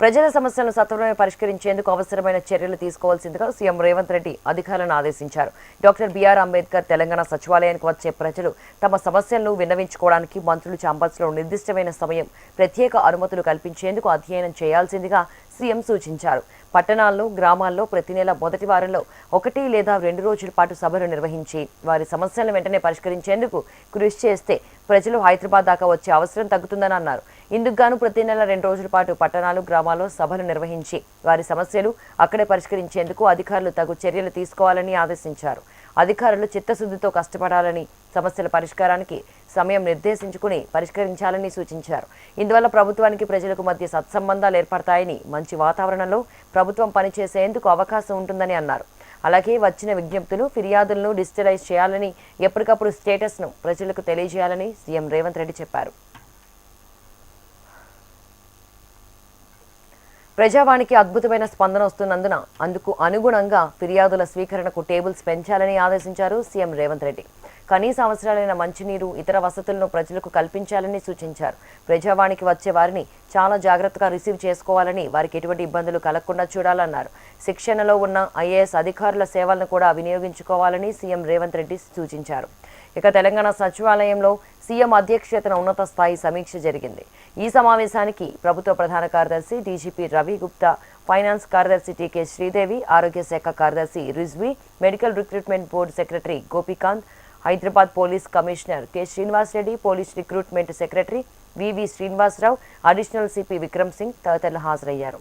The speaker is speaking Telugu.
ప్రజల సమస్యలను సత్వరమే పరిష్కరించేందుకు అవసరమైన చర్యలు తీసుకోవాల్సిందిగా సీఎం రేవంత్ రెడ్డి అధికారులను ఆదేశించారు. డాక్టర్ బిఆర్ అంబేద్కర్ తెలంగాణ సచివాలయానికి వచ్చే ప్రజలు తమ సమస్యలను విన్నవించుకోవడానికి మంత్రులు ఛాంబర్స్లో నిర్దిష్టమైన సమయం ప్రత్యేక అనుమతులు కల్పించేందుకు అధ్యయనం చేయాల్సిందిగా సీఎం సూచించారు. పట్టణాల్లో గ్రామాల్లో ప్రతి నెల మొదటి వారంలో ఒకటి లేదా రెండు రోజుల పాటు సభలు నిర్వహించి వారి సమస్యలను వెంటనే పరిష్కరించేందుకు కృషి చేస్తే ప్రజలు హైదరాబాద్ దాకా వచ్చే అవసరం తగ్గుతుందని అన్నారు. ఇందుకు గాను ప్రతి నెల రెండు రోజుల పాటు పట్టణాలు గ్రామాల్లో సభలు నిర్వహించి వారి సమస్యలు అక్కడే పరిష్కరించేందుకు అధికారులు తగు చర్యలు తీసుకోవాలని ఆదేశించారు. అధికారులు చిత్తశుద్ధితో కష్టపడాలని సమస్యల పరిష్కారానికి సమయం నిర్దేశించుకుని పరిష్కరించాలని సూచించారు. ఇందువల్ల ప్రభుత్వానికి ప్రజలకు మధ్య సత్సంబంధాలు ఏర్పడతాయని మంచి వాతావరణంలో ప్రభుత్వం పనిచేసేందుకు అవకాశం ఉంటుందని అన్నారు. అలాగే వచ్చిన విజ్ఞప్తులు ఫిర్యాదులను డిజిటలైజ్ చేయాలని ఎప్పటికప్పుడు స్టేటస్ను ప్రజలకు తెలియజేయాలని సీఎం రేవంత్ రెడ్డి చెప్పారు. ప్రజావాణికి అద్భుతమైన స్పందన వస్తున్నందున అందుకు అనుగుణంగా ఫిర్యాదుల స్వీకరణకు టేబుల్స్ పెంచాలని ఆదేశించారు సీఎం రేవంత్ రెడ్డి. కనీస అవసరాలైన మంచినీరు ఇతర వసతులను ప్రజలకు కల్పించాలని సూచించారు. ప్రజావాణికి వచ్చే వారిని చాలా జాగ్రత్తగా రిసీవ్ చేసుకోవాలని వారికి ఎటువంటి ఇబ్బందులు కలగకుండా చూడాలన్నారు. శిక్షణలో ఉన్న ఐఏఎస్ అధికారుల సేవలను కూడా వినియోగించుకోవాలని సీఎం రేవంత్ రెడ్డి సూచించారు. ఇక తెలంగాణ సచివాలయంలో సీఎం అధ్యక్షతన ఉన్నత స్థాయి సమీక్ష జరిగింది. ఈ సమావేశానికి ప్రభుత్వ ప్రధాన కార్యదర్శి డీజీపీ రవి గుప్తా ఫైనాన్స్ కార్యదర్శి టీకే శ్రీదేవి ఆరోగ్య శాఖ కార్యదర్శి Rizvi medical recruitment board secretary Gopikanth Hyderabad police commissioner K Srinivas Reddy police recruitment secretary V V Srinivasarao additional C P Vikram Singh తదితరులు హాజరయ్యారు.